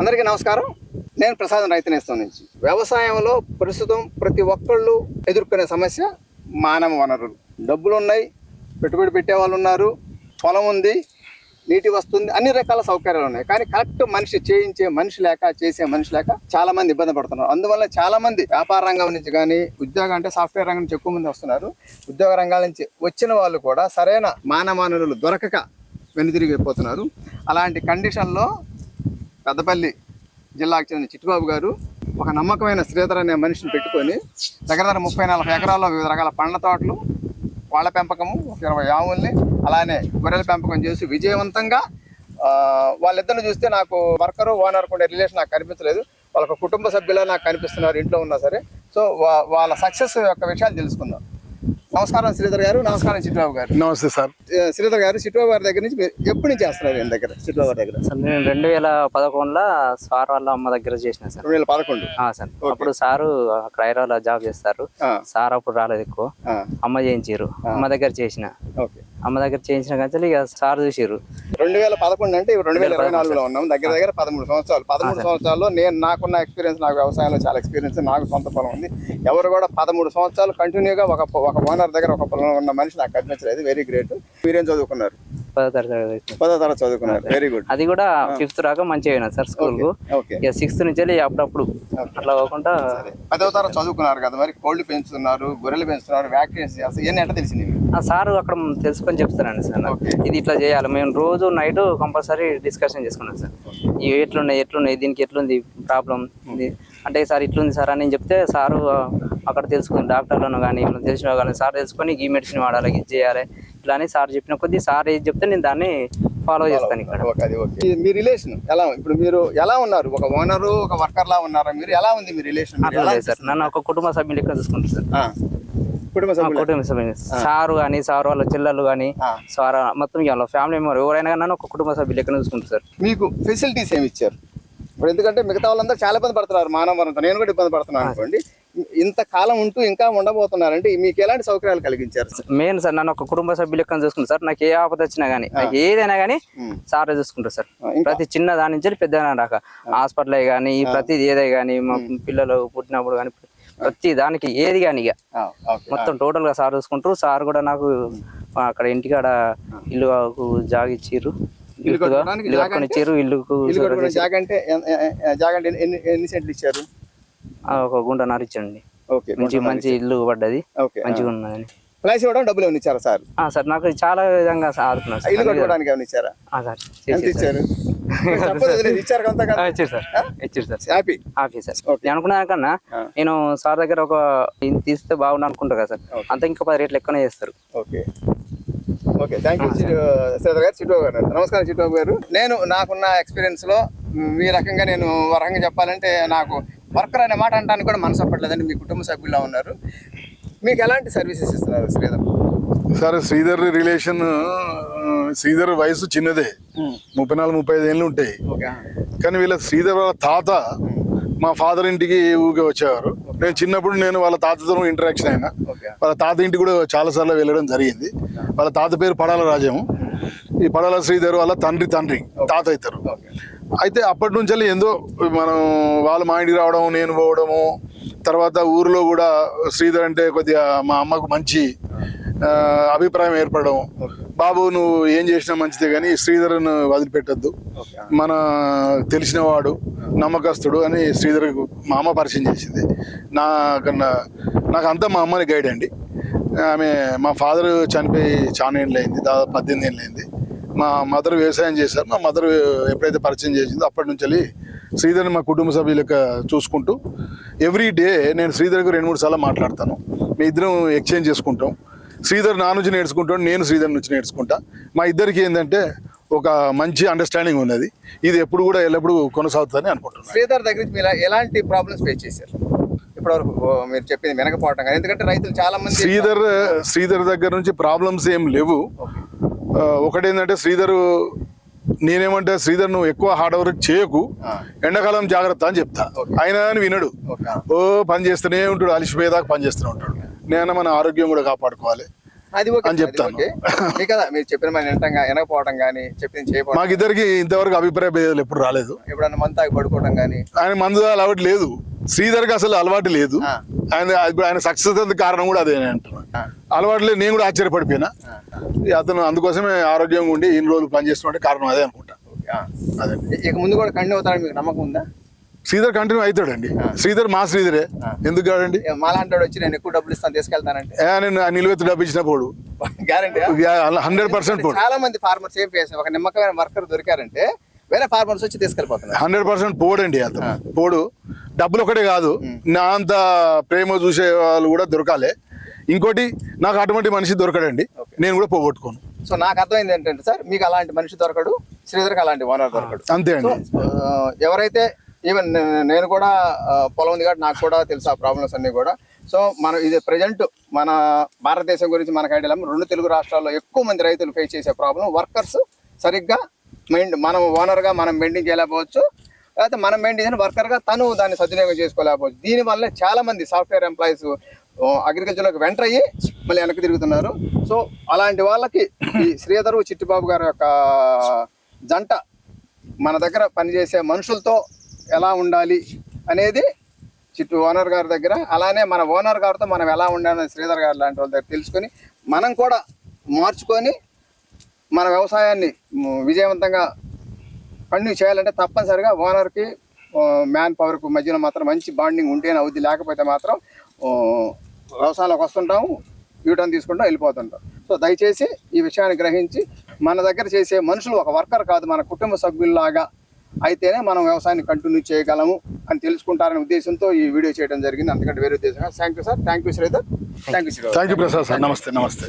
అందరికీ నమస్కారం. నేను ప్రసాదం రైతనేస్తం నుంచి. వ్యవసాయంలో ప్రస్తుతం ప్రతి ఒక్కళ్ళు ఎదుర్కొనే సమస్య మానవ వనరులు. డబ్బులు ఉన్నాయి పెట్టుబడి పెట్టే వాళ్ళు ఉన్నారు పొలం ఉంది నీటి వస్తుంది అన్ని రకాల సౌకర్యాలు ఉన్నాయి కానీ కరెక్ట్ మనిషి చేయించే మనిషి లేక చేసే మనిషి లేక చాలా మంది ఇబ్బంది పడుతున్నారు. అందువల్ల చాలా మంది వ్యాపార రంగం నుంచి కానీ ఉద్యోగం అంటే సాఫ్ట్వేర్ రంగం నుంచి ఎక్కువ మంది వస్తున్నారు. ఉద్యోగ రంగాల నుంచి వచ్చిన వాళ్ళు కూడా సరైన మానవ వనరులు దొరకక వెనుతిరిగిపోతున్నారు అలాంటి కండిషన్లో పెద్దపల్లి జిల్లాకు చెందిన చిట్టుబాబు గారు ఒక నమ్మకమైన శ్రీధర్ అనే మనిషిని పెట్టుకొని దగ్గర దగ్గర ముప్పై నలభై ఎకరాల్లో వివిధ రకాల పండ్ల తోటలు వాళ్ళ పెంపకము ఒక ఇరవై ఆవుల్ని అలానే గొర్రెల పెంపకం చేసి విజయవంతంగా వాళ్ళిద్దరిని చూస్తే నాకు వర్కరు ఓనర్ ఉండే రిలేషన్ నాకు కనిపించలేదు. వాళ్ళ కుటుంబ సభ్యులే నాకు కనిపిస్తున్నారు ఇంట్లో ఉన్నా సరే. సో వా- వాళ్ళ సక్సెస్ యొక్క విషయాలు తెలుసుకుందాం. నమస్కారం శ్రీధర్ గారు. నమస్కారం చిట్టుబాబు గారు. నమస్తే సార్. శ్రీధర్ గారు చిట్టుబాబు గారి దగ్గర నుంచి ఎప్పటి నుంచి చేస్తున్నారు ఈయన దగ్గర? చిట్టుబాబు గారి దగ్గర. సార్ నేను రెండు వేల పదకొండులో సార్ వాళ్ళ అమ్మ దగ్గర చేసిన సార్. రెండు వేల పదకొండు. ఆ, సార్. అప్పుడు సారు అక్కడ హైదరాబాద్ జాబ్ చేస్తారు. సార్ అప్పుడు రాలేదు ఎక్కువ. అమ్మ చేయించారు. అమ్మ దగ్గర చేసిన. ఓకే. అమ్మ దగ్గర చేయించిన కానీ ఇక సార్ చూసిర్రు. రెండు వేల పదకొండు అంటే రెండు వేల ఇరవై నాలుగులో ఉన్నాం దగ్గర దగ్గర పదమూడు సంవత్సరాలు. పదమూడు సంవత్సరాల్లో నేను నాకున్న ఎక్స్పీరియన్స్ నాకు వ్యవసాయంలో చాలా ఎక్స్పీరియన్స్ నాకు సొంత పొలం ఉంది. ఎవరు కూడా పదమూడు సంవత్సరాలు కంటిన్యూగా ఒక ఒక ఓనర్ దగ్గర ఒక పొలం ఉన్న మనిషి నాకు కనిపించలేదు. వెరీ గ్రేట్ మీరేం చదువుకున్నారు? పదో తరగతి పదో తరగతి చదువుకున్నారు వెరీ గుడ్ అది కూడా ఫిఫ్త్ రాక మంచిగా అయినా సార్ స్కూల్కు ఇక సిక్స్త్ నుంచి వెళ్ళి అప్పుడప్పుడు అట్లా కాకుండా పదవ తరగతి చదువుకున్నారు కదా మరి కోళ్ళు పెంచుతున్నారు గొర్రెలు పెంచుతున్నారు వ్యాక్సిన్స్ చేస్తారు ఇవన్నీ ఎట్లా తెలిసింది సార్ అక్కడ తెలుసుకొని చెప్తారండి సార్. ఇది ఇట్లా చేయాలి. మేము రోజు నైట్ కంపల్సరీ డిస్కషన్ చేసుకున్నాం సార్. ఇవి ఎట్లున్నాయి ఎట్లున్నాయి దీనికి ఎట్లుంది ప్రాబ్లం అంటే సార్ ఇట్లుంది సార్ అని చెప్తే సారు అక్కడ తెలుసుకుని డాక్టర్లను కానీ తెలిసిన కానీ సార్ తెలుసుకొని ఈ మెడిసిన్ వాడాలి ఇది చేయాలి. ఇట్లా అని సార్ చెప్పిన కొద్దీ సార్ ఏది చెప్తే నేను దాన్ని ఫాలో చేస్తాను ఇక్కడ. మీ రిలేషన్ ఎలా ఇప్పుడు మీరు ఎలా ఉన్నారు? ఒక ఓనరు ఒక వర్కర్ లా ఉన్నారా? మీరు ఎలా ఉంది మీ రిలేషన్ సార్. నన్ను ఒక కుటుంబ సభ్యులు లెక్క చూసుకుంటారు సార్? కుటుంబ సభ్యులు. కుటుంబ సభ్యులు. సారు కానీ సార్ వాళ్ళ చెల్లెలు కానీ. సార్ మొత్తం వాళ్ళ ఫ్యామిలీ మెంబర్ ఎవరైనా కానీ నన్ను ఒక కుటుంబ సభ్యులు లెక్క చూసుకుంటారు సార్? మీకు ఫెసిలిటీస్ ఏమి ఇచ్చారు? ఇప్పుడు ఎందుకంటే మిగతా వాళ్ళందరూ చాలా ఇబ్బంది పడుతున్నారు మానవ వరంతో నేను కూడా ఇబ్బంది పడుతున్నాను అనుకోండి. ఇంత కాలం ఉంటూ ఇంకా ఉండబోతున్నారంటే మీకు ఎలాంటి సౌకర్యాలు కలిగించారు? మెయిన్ సార్ నన్ను ఒక కుటుంబ సభ్యులు లెక్కన చూసుకుంటారు సార్. నాకు ఏ ఆపద వచ్చినా కానీ నాకు ఏదైనా కానీ ఉమ్. సారే చూసుకుంటారు సార్. ప్రతి చిన్న దాని నుంచి పెద్ద దాకా. హాస్పిటల్ కానీ ప్రతిది ఏదే కానీ మా పిల్లలు పుట్టినప్పుడు కానీ ప్రతి దానికి ఏది కానీ ఇక. మొత్తం టోటల్గా సార్ చూసుకుంటారు సార్ కూడా నాకు అక్కడ ఇంటికాడ ఇల్లు జాగా కట్టుకొని ఇచ్చారు ఇల్లుకు ఇల్లు కట్టుకునే జాగ అంటే ఎన్- ఎ- ఎ- జాగ అంటే ఎన్ని ఎన్ని సెంట్లు ఇచ్చారు? ఆ, ఒక గుంట నారు ఇచ్చండి ఓకే మంచి మంచి ఇల్లు పడ్డది. ఓకే మంచిగా ఉన్నదని. ప్రైస్ ఇవ్వడం డబ్బులు ఏమైనా ఇచ్చారా సార్? ఆ, సార్ నాకు చాలా విధంగా ఆదుకున్నారు ఇల్లు కట్టుకోవడానికి ఏమైనా ఇచ్చారా? ఆ, సార్ ఎంత. ఇచ్చారు. ఇచ్చారు సార్. ఇచ్చారు సార్. Happy office sir. నేను అనుకున్నా కన్నా. నేను సార్ దగ్గర ఒక ఇది తీస్తే బాగుండు అనుకుంటా కదా సార్. అంత ఇంకా పది రేట్లు ఎక్కువనే చేస్తారు. Okay okay thank you Sridhar గారు చిట్టుబాబు గారు. నమస్కారం చిట్టుబాబు గారు. నేను నాకున్న ఎక్స్పీరియన్స్లో మ్, రకంగా నేను రకంగా చెప్పాలంటే నాకు వర్కర్ అనే మాట అంటానికి కూడా మనసు అప్పట్లేదండి. మీ కుటుంబ సభ్యుల్లో ఉన్నారు. మీకు ఎలాంటి సర్వీసెస్ ఇస్తున్నారు శ్రీధర్? సార్ శ్రీధర్ రిలేషన్ శ్రీధర్ వయసు చిన్నదే. ముప్పై నాలుగు ముప్పై ఐదు ఏళ్ళు ఉంటాయి. ఓకే కానీ వీళ్ళ శ్రీధర్ వాళ్ళ తాత మా ఫాదర్ ఇంటికి ఊగే వచ్చేవారు. నేను చిన్నప్పుడు నేను వాళ్ళ తాతతో ఇంటరాక్షన్ అయినా. వాళ్ళ తాత ఇంటికి కూడా చాలా సార్లు వెళ్ళడం జరిగింది. వాళ్ళ తాత పేరు పడాల రాజము. ఈ పడాల శ్రీధర్ వాళ్ళ తండ్రి తండ్రి తాత అవుతారు అయితే అప్పటి నుంచి వెళ్ళి ఏందో మనం వాళ్ళు మా ఇంటికి రావడం నేను పోవడము తర్వాత ఊరిలో కూడా శ్రీధర్ అంటే కొద్దిగా మా అమ్మకు మంచి అభిప్రాయం ఏర్పడడం. బాబు నువ్వు ఏం చేసినా మంచిదే కానీ శ్రీధర్ను వదిలిపెట్టద్దు. మన తెలిసినవాడు నమ్మకస్తుడు అని శ్రీధర్ మా అమ్మ పరిచయం చేసింది. నాకన్నా నాకు అంతా మా అమ్మని గైడ్ అండి. ఆమె మా ఫాదర్ చనిపోయి చాలా ఏళ్ళు అయింది దాదాపు పద్దెనిమిది ఏళ్ళు అయింది మా మదర్ వ్యవసాయం చేశారు. మా మదర్ ఎప్పుడైతే పరిచయం చేసిందో అప్పటి నుంచి వెళ్ళి శ్రీధర్ని మా కుటుంబ సభ్యులక చూసుకుంటూ ఎవ్రీ డే నేను శ్రీధర్కి రెండు మూడు సార్లు మాట్లాడతాను. మీ ఇద్దరం ఎక్స్చేంజ్ చేసుకుంటాం. శ్రీధర్ నా నుంచి నేర్చుకుంటాడు నేను శ్రీధర్ నుంచి నేర్చుకుంటా. మా ఇద్దరికి ఏంటంటే ఒక మంచి అండర్స్టాండింగ్ ఉన్నది. ఇది ఎప్పుడు కూడా ఎల్లప్పుడూ కొనసాగుతుందని అనుకుంటున్నాను. శ్రీధర్ దగ్గర నుంచి మీరు ఎలాంటి ప్రాబ్లమ్స్ ఫేస్ చేశారు? ఇప్పటివరకు మీరు చెప్పింది వినకపోవటం కానీ ఎందుకంటే రైతులు చాలా మంది శ్రీధర్ శ్రీధర్ దగ్గర నుంచి ప్రాబ్లమ్స్ ఏం లేవు. ఒకటేంటంటే శ్రీధర్ నేనేమంటే శ్రీధర్ నువ్వు ఎక్కువ హార్డ్ వర్క్ చేయకు. ఎండాకాలం జాగ్రత్త అని చెప్తా. ఆయన అని వినడు. ఓ పని చేస్తూనే ఉంటాడు అలిసిపోయేదాకా పని చేస్తూనే ఉంటాడు నేను మన ఆరోగ్యం కూడా కాపాడుకోవాలి అది ఓకే అని చెప్తాను. కదా మీరు చెప్పిన మన వినటం గా- వినకపోవడం కానీ చెప్పింది చేయకపోవడం మాకు ఇద్దరికి ఇంతవరకు అభిప్రాయ భేదాలు ఎప్పుడు రాలేదు ఎప్పుడన్నా మందు తాగి పడుకోవడం కానీ ఆయన మందు అలవాటు లేదు శ్రీధర్కి అసలు అలవాటు లేదు. ఆయన ఆయన సక్సెస్ కారణం కూడా అదే అంటున్నాను. అలవాటు లేదు నేను కూడా ఆశ్చర్యపడిపోయినా. అతను అందుకోసమే ఆరోగ్యంగా ఉండి ఇన్ని రోజులు పనిచేస్తున్నట్టే కారణం అదే అనుకుంటా. అదే. ఇక ముందు కూడా కండి అవుతాడని మీకు నమ్మకం ఉందా? శ్రీధర్ కంటిన్యూ అవుతాడండి. శ్రీధర్ మా శ్రీధరే. ఎందుకు ఇక మాలాంటి వచ్చి నేను ఎక్కువ డబ్బులు ఇస్తాను తీసుకెళ్తానంటే. నేను నిలువెత్తు డబ్బు ఇచ్చిన పోడు. గ్యారంటీ హండ్రెడ్ పర్సెంట్ చాలా మంది ఫార్మర్స్ ఏం ఒక నిమ్మకమైన వర్కర్ దొరికారంటే వేరే ఫార్మర్స్ వచ్చి తీసుకెళ్ళిపోతున్నారు. హండ్రెడ్ పర్సెంట్ పోడండి అతను. పోడు. డబ్బులు ఒకటే కాదు. నా అంత ప్రేమ చూసే వాళ్ళు కూడా దొరకాలి. ఇంకోటి నాకు అటువంటి మనిషి దొరకడండి. నేను కూడా పోగొట్టుకోను. సో నాకు అర్థమైంది ఏంటంటే సార్ మీకు అలాంటి మనిషి దొరకడు శ్రీధర్కి అలాంటి ఓనర్ దొరకడు. అంతే అండి. ఎవరైతే ఈవెన్ నేను కూడా పొలం ఉంది కాబట్టి నాకు కూడా తెలుసు ఆ ప్రాబ్లమ్స్ అన్ని కూడా. సో మనం ఇది ప్రజెంట్ మన భారతదేశం గురించి మనకు ఐడియా. రెండు తెలుగు రాష్ట్రాల్లో ఎక్కువ మంది రైతులు ఫేస్ చేసే ప్రాబ్లం వర్కర్స్ సరిగ్గా మెయిన్ మనం ఓనర్గా మనం మెయింటైన్ చేయలేకపోవచ్చు. లేకపోతే మనం మెయింటైన్ చేసిన వర్కర్గా తను దాన్ని సద్వినియోగం చేసుకోలేకపోవచ్చు. దీనివల్ల చాలామంది సాఫ్ట్వేర్ ఎంప్లాయీస్ అగ్రికల్చర్లోకి వెంటర్ అయ్యి మళ్ళీ వెనక్కి తిరుగుతున్నారు. సో అలాంటి వాళ్ళకి ఈ శ్రీధరు చిట్టిబాబు గారి యొక్క జంట మన దగ్గర పనిచేసే మనుషులతో ఎలా ఉండాలి అనేది చిట్టు ఓనర్ గారి దగ్గర అలానే మన ఓనర్ గారితో మనం ఎలా ఉండాలని శ్రీధర్ గారు లాంటి వాళ్ళ దగ్గర తెలుసుకొని మనం కూడా మార్చుకొని మన వ్యవసాయాన్ని విజయవంతంగా కంటిన్యూ చేయాలంటే తప్పనిసరిగా ఓనర్కి మ్యాన్ పవర్కు మధ్యలో మాత్రం మంచి బాండింగ్ ఉంటేనే అవుద్ది. లేకపోతే మాత్రం వ్యవసాయంలోకి వస్తుంటాము యూటర్న్ తీసుకుంటాం వెళ్ళిపోతుంటాం. సో దయచేసి ఈ విషయాన్ని గ్రహించి మన దగ్గర చేసే మనుషులు ఒక వర్కర్ కాదు. మన కుటుంబ సభ్యుల్లాగా అయితేనే మనం వ్యవసాయాన్ని కంటిన్యూ చేయగలము అని తెలుసుకుంటారనే ఉద్దేశంతో ఈ వీడియో చేయడం జరిగింది. అందుకంటే వేరే ఉద్దేశంగా thank you sir thank you Sridhar thank you Sridhar thank you Prasad sir నమస్తే నమస్తే.